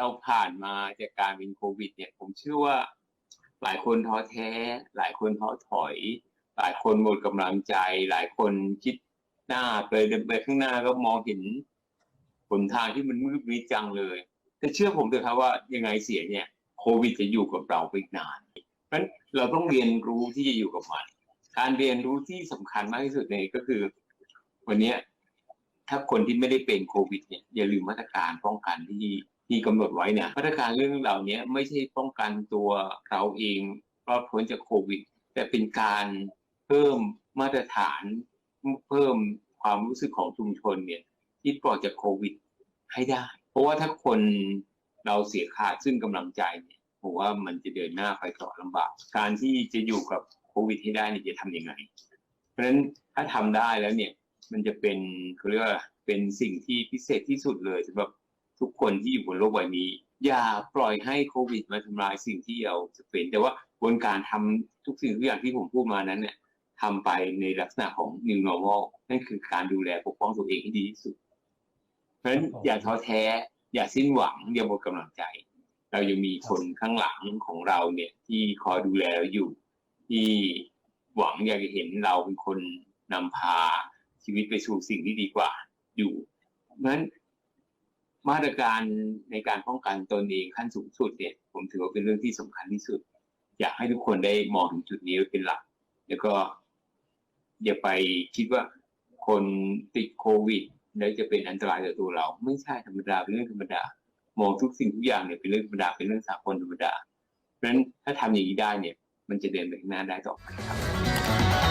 ราผ่านมาจากการเป็นโควิด เนี่ย ผมเชื่อว่า หลายคนท้อแท้ หลายคนท้อถอย หลายคนหมดกำลังใจ หลายคนคิดหน้าไปเดินไปข้างหน้าก็มองเห็นหนทางที่มันมืดมิดจังเลย แต่เชื่อผมเถอะครับว่ายังไงเสียเนี่ยโควิดจะอยู่กับเราไปอีกนานเพราะฉะนั้นเราต้องเรียนรู้ที่จะอยู่กับมัน การเรียนรู้ที่สำคัญมากที่สุดในก็คือ วันนี้ถ้าคนที่ไม่ได้เป็นโควิดเนี่ยอย่าลืมมาตรการป้องกันที่ ที่กำหนดไว้เนี่ยมาตรการเรื่องเหล่านี้ไม่ใช่ป้องกันตัวเราเองรอดพ้นจากโควิด แต่เป็นการเพิ่มมาตรฐานเพิ่มความรู้สึกของชุมชนเนี่ยที่ปลอดจากโควิดให้ได้ เพราะว่าถ้าคนเราเสียขาดซึ่งกำลังใจเนี่ยผมว่ามันจะเดินหน้าไปต่อลำบาก การที่จะอยู่กับโควิดให้ได้เนี่ยจะทำยังไง เพราะฉะนั้นถ้าทำได้แล้วเนี่ยมันจะเป็นเขาเรียกว่าเป็นสิ่งที่พิเศษที่สุดเลยสำหรับ ทุกคนที่อยู่บนโลกใบนี้ อย่าปล่อยให้โควิดมาทำลายสิ่งที่เราจะเป็น แต่ว่ากระบวนการทำทุกสิ่งทุกอย่างที่ผมพูดมานั้นเนี่ยทำไปในลักษณะของ new normal นั่นคือการดูแลปกป้องตัวเองให้ดีที่สุด เพราะฉะนั้นอย่าท้อแท้ อย่าสิ้นหวัง อย่าหมดกำลังใจ เรายังมีคนข้างหลังของเราเนี่ย ที่คอยดูแลเราอยู่ ที่หวังอยากจะเห็นเราเป็นคนนำพาชีวิตไปสู่สิ่งที่ดีกว่าอยู่เพราะฉะนั้น มาตรการในการป้องกันตนเองขั้นสูงสุดเนี่ยผมถือว่าเป็นเรื่องที่สำคัญที่สุด อยากให้ทุกคนได้มองถึงจุดนี้เป็นหลัก แล้วก็อย่าไปคิดว่าคนติดโควิดแล้วจะเป็นอันตรายต่อตัวเรา ไม่ใช่ธรรมดาเป็นเรื่องธรรมดามองทุกสิ่งทุกอย่างเนี่ยเป็นเรื่องธรรมดาเป็นเรื่องสากลธรรมดาเพราะฉะนั้นถ้าทำอย่างนี้ได้เนี่ย มันจะเดินไปข้างหน้าได้ต่อไปครับ